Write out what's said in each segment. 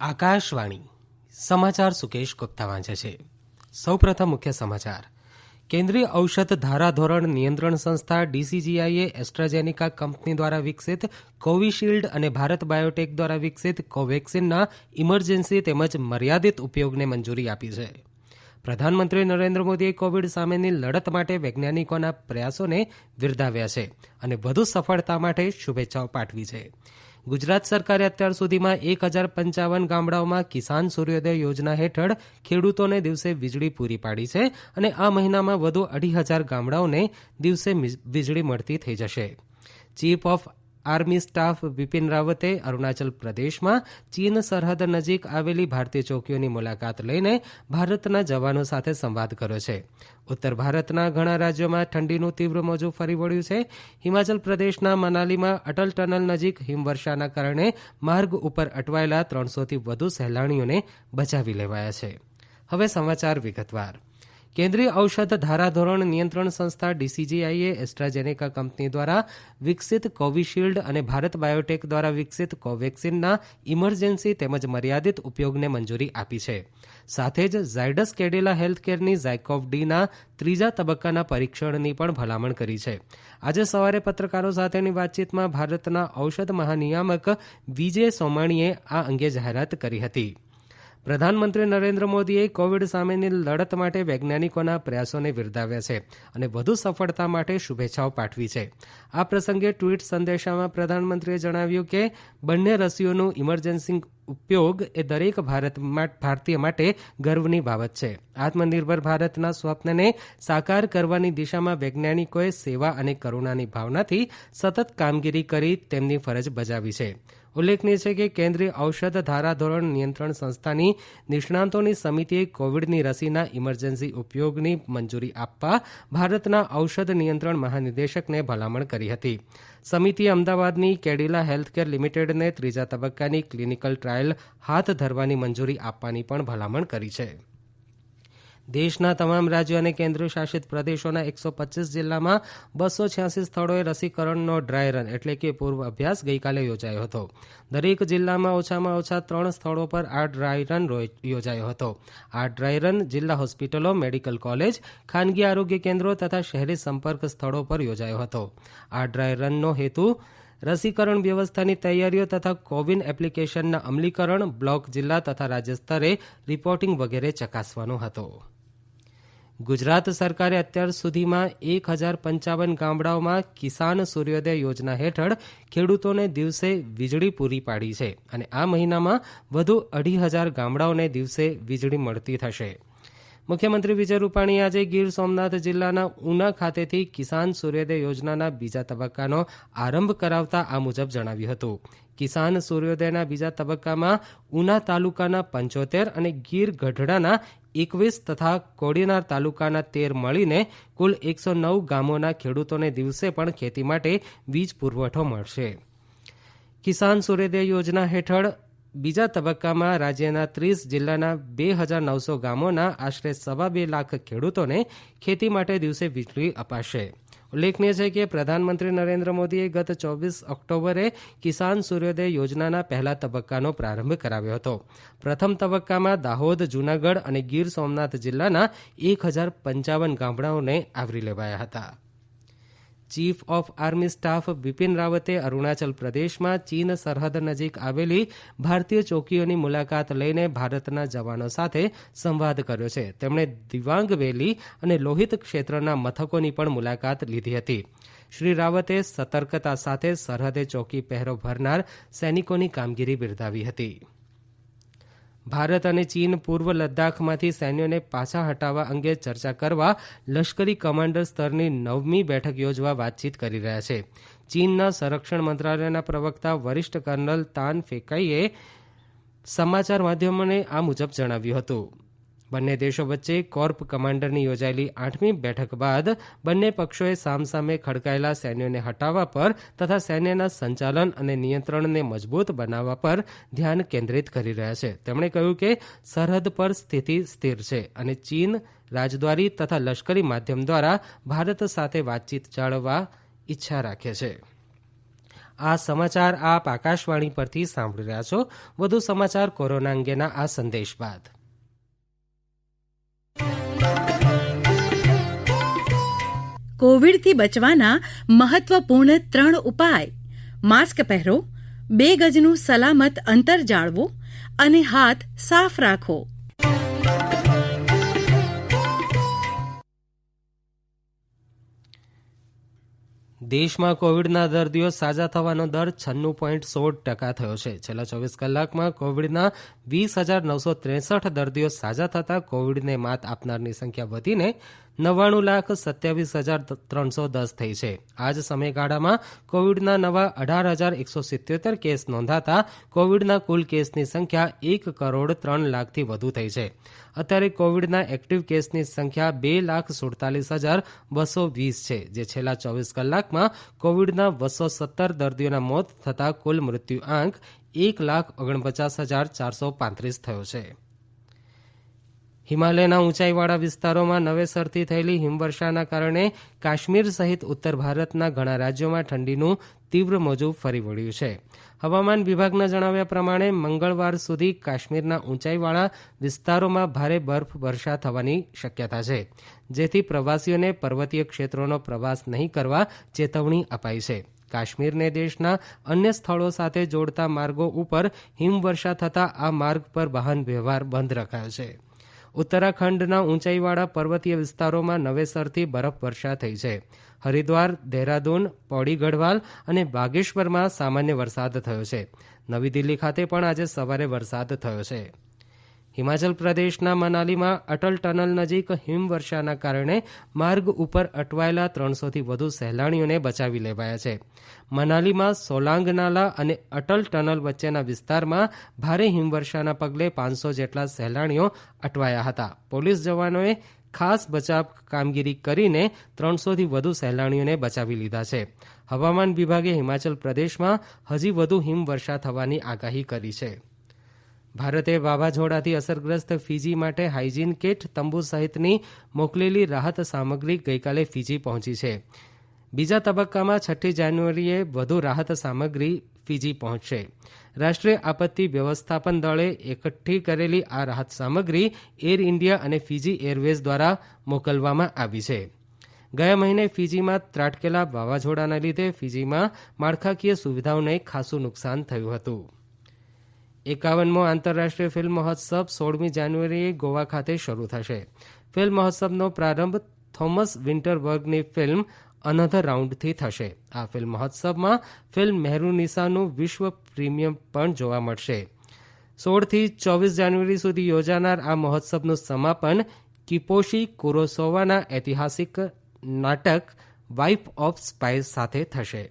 આકાશવાણી, સમાચાર સુકેશ ગુપ્તા વાંચે છે. સૌપ્રથમ મુખ્ય સમાચાર. કેન્દ્રીય ઔષધ ધારાધોરણ નિયંત્રણ સંસ્થા ડીસીજીઆઈએ એસ્ટ્રાજેનિકા કંપની દ્વારા વિકસિત કોવિશિલ્ડ અને ભારત બાયોટેક દ્વારા વિકસિત કોવેક્સિનના ઇમરજન્સી તેમજ મર્યાદિત ઉપયોગને મંજૂરી આપી છે. પ્રધાનમંત્રી નરેન્દ્ર મોદીએ કોવિડ સામેની લડત માટે વૈજ્ઞાનિકોના પ્રયાસોને બિરદાવ્યા છે અને વધુ સફળતા માટે શુભેચ્છાઓ પાઠવી છે. ગુજરાત સરકારે અત્યાર સુધીમાં એક હજાર પંચાવન ગામડાઓમાં કિસાન સૂર્યોદય યોજના હેઠળ ખેડૂતોને દિવસે વીજળી પૂરી પાડી છે અને આ મહિનામાં વધુ અઢી હજાર ગામડાઓને દિવસે વીજળી મળતી થઈ જશે. Chief of army staff Bipin રાવતે અરૂણાચલ પ્રદેશમાં ચીન સરહદ નજીક આવેલી ભારતીય ચોકીઓની મુલાકાત લઈને ભારતના જવાનો સાથે સંવાદ કર્યો છે. ઉત્તર ભારતના ઘણા રાજ્યોમાં ઠંડીનું તીવ્ર મોજું ફરી વળ્યું છે. હિમાચલ પ્રદેશના મનાલીમાં અટલ ટનલ નજીક હિમવર્ષાના કારણે માર્ગ ઉપર અટવાયેલા ત્રણસોથી વધુ સહેલાણીઓને બચાવી લેવાયા છે. હવે સમાચાર વિગતવાર. કેન્દ્રીય ઔષધ ધારાધોરણ નિયંત્રણ સંસ્થા ડીસીજીઆઈએ એસ્ટ્રાજેનેકા કંપની દ્વારા વિકસિત કોવિશિલ્ડ અને ભારત બાયોટેક દ્વારા વિકસિત કોવેક્સિનના ઇમરજન્સી તેમજ મર્યાદિત ઉપયોગને મંજૂરી આપી છે. સાથે જ ઝાયડસ કેડિલા હેલ્થકેરની ઝાયકોવ ડીના ત્રીજા તબક્કાના પરીક્ષણની પણ ભલામણ કરી છે. આજે સવારે પત્રકારો સાથેની વાતચીતમાં ભારતના ઔષધ મહાનિયામક વિજય સોમાણીએ આ અંગે જાહેરાત કરી હતી. પ્રધાનમંત્રી નરેન્દ્ર મોદીએ કોવિડ સામેની લડત માટે વૈજ્ઞાનિકોના પ્રયાસોને બિરદાવ્યા છે અને વધુ સફળતા માટે શુભેચ્છાઓ પાઠવી છે. આ પ્રસંગે ટ્વીટ સંદેશામાં પ્રધાનમંત્રીએ જણાવ્યું કે, બંને રસીઓનું ઇમરજન્સી ઉપયોગ એ દરેક ભારતીય માટે ગર્વની બાબત છે. આત્મનિર્ભર ભારતના સ્વપ્નને સાકાર કરવાની દિશામાં વૈજ્ઞાનિકોએ સેવા અને કરુણાની ભાવનાથી સતત કામગીરી કરી તેમની ફરજ બજાવી છે. ઉલ્લેખનીય છે કે કેન્દ્રીય ઔષધ ધારાધોરણ નિયંત્રણ સંસ્થાની નિષ્ણાંતોની સમિતિએ કોવિડની રસીના ઇમરજન્સી ઉપયોગની મંજૂરી આપવા ભારતના ઔષધ નિયંત્રણ મહાનિદેશકને ભલામણ કરી હતી. સમિતિએ અમદાવાદની કેડિલા હેલ્થકેર લિમિટેડને ત્રીજા તબક્કાની ક્લિનિકલ ટ્રાયલ હાથ ધરવાની મંજૂરી આપવાની પણ ભલામણ કરી છે. દેશના તમામ રાજ્યો અને કેન્દ્રશાસિત પ્રદેશોના એકસો પચ્ચીસ જિલ્લામાં બસો છ્યાસી સ્થળોએ રસીકરણનો ડ્રાય રન એટલે કે પૂર્વ અભ્યાસ ગઈકાલે યોજાયો હતો. દરેક જિલ્લામાં ઓછામાં ઓછા ત્રણ સ્થળો પર આ ડ્રાય રન યોજાયો હતો. આ ડ્રાય રન જિલ્લા હોસ્પિટલો, મેડિકલ કોલેજ, ખાનગી આરોગ્ય કેન્દ્રો તથા શહેરી સંપર્ક સ્થળો પર યોજાયો હતો. આ ડ્રાય રનનો હેતુ રસીકરણ વ્યવસ્થાની તૈયારીઓ તથા કોવિન એપ્લિકેશનના અમલીકરણ, બ્લોક જિલ્લા તથા રાજ્ય સ્તરે રિપોર્ટિંગ વગેરે ચકાસવાનો હતો. ગુજરાત સરકારે અત્યાર સુધીમાં એક હજાર પંચાવન ગામડાઓમાં કિસાન સૂર્યોદય યોજના હેઠળ ખેડૂતોને દિવસે વીજળી પૂરી પાડી છે અને આ મહિનામાં વધુ અઢી હજાર ગામડાઓને દિવસે વીજળી મળતી થશે. મુખ્યમંત્રી વિજય રૂપાણીએ આજે ગીર સોમનાથ જિલ્લાના ઉના ખાતેથી કિસાન સૂર્યોદય યોજનાના બીજા તબક્કાનો આરંભ કરાવતા આ મુજબ જણાવ્યું હતું. કિસાન સૂર્યોદયના બીજા તબક્કામાં ઉના તાલુકાના પંચોતેર અને ગીર ગઢડાના એકવીસ તથા કોડીનાર તાલુકાના તેર મળીને કુલ એકસો નવ ગામોના ખેડૂતોને દિવસે પણ ખેતી માટે વીજ પુરવઠો મળશે. કિસાન સૂર્યોદય યોજના હેઠળ બીજા તબક્કામાં રાજ્યના ત્રીસ જિલ્લાના બે હજાર નવસો ગામોના આશરે સવા બે લાખ ખેડૂતોને ખેતી માટે દિવસે વીજળી અપાશે. ઉલ્લેખનીય છે કે પ્રધાનમંત્રી નરેન્દ્ર મોદીએ ગત ચોવીસ ઓક્ટોબરે કિસાન સૂર્યોદય યોજનાના પહેલા તબક્કાનો પ્રારંભ કરાવ્યો હતો. પ્રથમ તબક્કામાં દાહોદ, જૂનાગઢ અને ગીર સોમનાથ જિલ્લાના એક હજાર પંચાવન ગામડાઓને આવરી લેવાયા હતા. Chief of army staff Bipin રાવતે અરૂણાચલ પ્રદેશમાં ચીન સરહદ નજીક આવેલી ભારતીય ચોકીઓની મુલાકાત લઈને ભારતના જવાનો સાથે સંવાદ કર્યો છે. તેમણે દિવાંગ વેલી અને લોહિત ક્ષેત્રના મથકોની પણ મુલાકાત લીધી હતી. શ્રી રાવતે સતર્કતા સાથે સરહદે ચોકી પહેરો ભરનાર સૈનિકોની કામગીરી બિરદાવી હતી. ભારત અને ચીન પૂર્વ લદ્દાખમાંથી સૈન્યોને પાછા હટાવવા અંગે ચર્ચા કરવા લશ્કરી કમાન્ડર સ્તરની નવમી બેઠક યોજવા વાતચીત કરી રહ્યા છે. ચીનના સંરક્ષણ મંત્રાલયના પ્રવક્તા વરિષ્ઠ કર્નલ તાન ફેકાઈએ સમાચાર માધ્યમોને આ મુજબ જણાવ્યું હતું. બંને દેશો વચ્ચે કોર્પ કમાન્ડરની યોજાયેલી આઠમી બેઠક બાદ બંને પક્ષોએ સામસામે ખડકાયેલા સૈન્યોને હટાવવા પર તથા સૈન્યના સંચાલન અને નિયંત્રણને મજબૂત બનાવવા પર ધ્યાન કેન્દ્રિત કરી રહ્યા છે. તેમણે કહ્યું કે સરહદ પર સ્થિતિ સ્થિર છે અને ચીન રાજદ્વારી તથા લશ્કરી માધ્યમ દ્વારા ભારત સાથે વાતચીત જાળવવા ઈચ્છા રાખે છે. આ સમાચાર આપ આકાશવાણી પરથી સાંભળી રહ્યા છો. વધુ સમાચાર કોરોના અંગેના આ સંદેશ બાદ. કોવિડથી બચવાના મહત્વપૂર્ણ ત્રણ ઉપાય. માસ્ક પહેરો, બે ગજનું સલામત અંતર જાળવો અને હાથ સાફ રાખો. દેશમાં કોવિડના દર્દીઓ સાજા થવાનો દર છન્નું પોઈન્ટ સોળ ટકા થયો છે. છેલ્લા ચોવીસ કલાકમાં કોવિડના વીસ હજાર નવસો ત્રેસઠ દર્દીઓ સાજા થતાં કોવિડને માત આપનારની સંખ્યા વધીને નવ્વાણું લાખ સત્યાવીસ હજાર ત્રણસો દસ થઈ છે. આ જ સમયગાળામાં કોવિડના નવા અઢાર હજાર એકસો સિત્યોતેર કેસ નોંધાતા કોવિડના કુલ કેસની સંખ્યા એક કરોડ ત્રણ લાખથી વધુ થઈ છે. અત્યારે કોવિડના એક્ટિવ કેસની સંખ્યા બે લાખ સુડતાલીસ હજાર બસો વીસ છે, જે છેલ્લા ચોવીસ કલાકમાં કોવિડના બસો સત્તર દર્દીઓના મોત થતાં કુલ મૃત્યુ આંક એક લાખ ઓગણપચાસ હજાર ચારસો પાંત્રીસ થયો છે. હિમાલયના ઊંચાઈવાળા વિસ્તારોમાં નવેસરથી થયેલી હિમવર્ષાના કારણે કાશ્મીર સહિત ઉત્તર ભારતના ઘણા રાજ્યોમાં ઠંડીનું તીવ્ર મોજું ફરી વળ્યું છે. હવામાન વિભાગના જણાવ્યા પ્રમાણે મંગળવાર સુધી કાશ્મીરના ઊંચાઈવાળા વિસ્તારોમાં ભારે બરફ વર્ષા થવાની શક્યતા છે. જેથી પ્રવાસીઓને પર્વતીય ક્ષેત્રોનો પ્રવાસ નહીં કરવા ચેતવણી અપાઈ છે. કાશ્મીરને દેશના અન્ય સ્થળો સાથે જોડતા માર્ગો ઉપર હિમવર્ષા થતાં આ માર્ગ પર વાહન વ્યવહાર બંધ રખાયો છે. ઉત્તરાખંડના ઊંચાઈવાળા પર્વતીય વિસ્તારોમાં નવેસરથી બરફવર્ષા થઈ છે. હરિદ્વાર, દહેરાદૂન, પૌડી ગઢવાલ અને બાગેશ્વરમાં સામાન્ય વરસાદ થયો છે. નવી દિલ્હી ખાતે પણ આજે સવારે વરસાદ થયો છે. હિમાચલ પ્રદેશના મનાલીમાં અટલ ટનલ નજીક હિમવર્ષાના કારણે માર્ગ ઉપર અટવાયેલા ત્રણસોથી વધુ સહેલાણીઓને બચાવી લેવાયા છે. મનાલીમાં સોલાંગ નાલા અને અટલ ટનલ વચ્ચેના વિસ્તારમાં ભારે હિમવર્ષાના પગલે પાંચસો જેટલા સહેલાણીઓ અટવાયા હતા. પોલીસ જવાનોએ ખાસ બચાવ કામગીરી કરીને ત્રણસોથી વધુ સહેલાણીઓને બચાવી લીધા છે. હવામાન વિભાગે હિમાચલ પ્રદેશમાં હજી વધુ હિમવર્ષા થવાની આગાહી કરી છે. ભારતે વાવાઝોડાથી અસરગ્રસ્ત ફીજી માટે હાઇજીન કીટ, તંબુ સહિતની મોકલેલી રાહત સામગ્રી ગઈકાલે ફીજી પહોંચી છે. બીજા તબક્કામાં છઠ્ઠી જાન્યુઆરીએ વધુ રાહત સામગ્રી ફીજી પહોંચશે. રાષ્ટ્રીય આપત્તિ વ્યવસ્થાપન દળે એકઠી કરેલી આ રાહત સામગ્રી એર ઇન્ડિયા અને ફીજી એરવેઝ દ્વારા મોકલવામાં આવી છે. ગયા મહિને ફીજીમાં ત્રાટકેલા વાવાઝોડાના લીધે ફીજીમાં માળખાકીય સુવિધાઓને ખાસું નુકસાન થયું હતું. એકાવનમો આંતરરાષ્ટ્રીય ફિલ્મ મહોત્સવ સોળમી જાન્યુઆરીએ ગોવા ખાતે શરૂ થશે. ફિલ્મ મહોત્સવનો પ્રારંભ થોમસ વિન્ટરબર્ગની ફિલ્મ અનધર રાઉન્ડથી થશે. આ ફિલ્મ મહોત્સવમાં ફિલ્મ મહેરૂનિસાનું વિશ્વ પ્રીમિયમ પણ જોવા મળશે. સોળથી ચોવીસ જાન્યુઆરી સુધી યોજાનાર આ મહોત્સવનું સમાપન કિપોશી કુરોસોવાના ઐતિહાસિક નાટક વાઇફ ઓફ સ્પાઇસ સાથે થશે.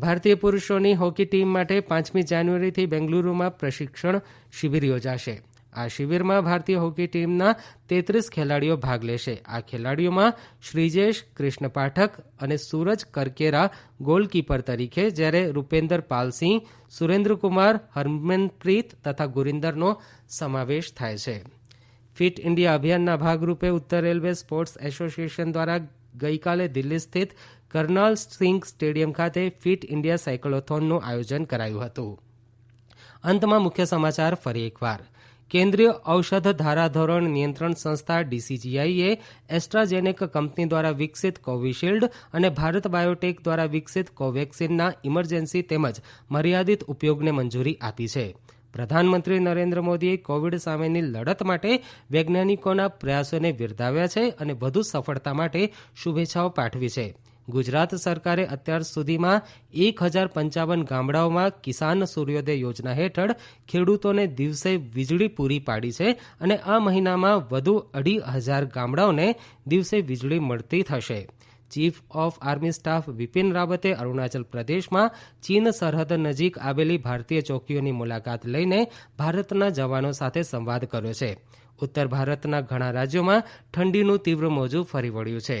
ભારતીય પુરુષોની હોકી ટીમ માટે પાંચમી જાન્યુઆરીથી બેંગલુરુમાં પ્રશિક્ષણ શિબિર યોજાશે. આ શિબિરમાં ભારતીય હોકી ટીમના તેત્રીસ ખેલાડીઓ ભાગ લેશે. આ ખેલાડીઓમાં શ્રીજેશ, કૃષ્ણ પાઠક અને સૂરજ કરકેરા ગોલકીપર તરીકે, જ્યારે રૂપેન્દર પાલસિંહ, સુરેન્દ્રકુમાર, હરમનપ્રીત તથા ગુરિંદરનો સમાવેશ થાય છે. ફિટ ઇન્ડિયા અભિયાનના ભાગરૂપે ઉત્તર રેલવે સ્પોર્ટ્સ એસોસિએશન દ્વારા ગઈકાલે દિલ્હી સ્થિત કર્નલ સિંઘ સ્ટેડિયમ ખાતે ફિટ ઇન્ડિયા સાયક્લોથોનનું આયોજન કરાયું હતું. અંતમાં મુખ્ય સમાચાર ફરી એકવાર. કેન્દ્રીય ઔષધ ધારાધોરણ નિયંત્રણ સંસ્થા ડીસીજીઆઈએ એસ્ટ્રાજેનેક કંપની દ્વારા વિકસિત કોવિશિલ્ડ અને ભારત બાયોટેક દ્વારા વિકસિત કોવેક્સિનના ઇમરજન્સી તેમજ મર્યાદિત ઉપયોગને મંજૂરી આપી છે. પ્રધાનમંત્રી નરેન્દ્ર મોદીએ કોવિડ સામેની લડત માટે વૈજ્ઞાનિકોના પ્રયાસોને બિરદાવ્યા છે અને વધુ સફળતા માટે શુભેચ્છાઓ પાઠવી છે. ગુજરાત સરકારે અત્યાર સુધીમાં એક હજાર પંચાવન ગામડાઓમાં કિસાન સૂર્યોદય યોજના હેઠળ ખેડૂતોને દિવસે વીજળી પૂરી પાડી છે અને આ મહિનામાં વધુ અઢી હજાર ગામડાઓને દિવસે વીજળી મળતી થશે. Chief of army staff Bipin રાવતે અરુણાચલ પ્રદેશમાં ચીન સરહદ નજીક આવેલી ભારતીય ચોકીઓની મુલાકાત લઈને ભારતના જવાનો સાથે સંવાદ કર્યો છે. ઉત્તર ભારતના ઘણા રાજ્યોમાં ઠંડીનું તીવ્ર મોજું ફરી વળ્યું છે.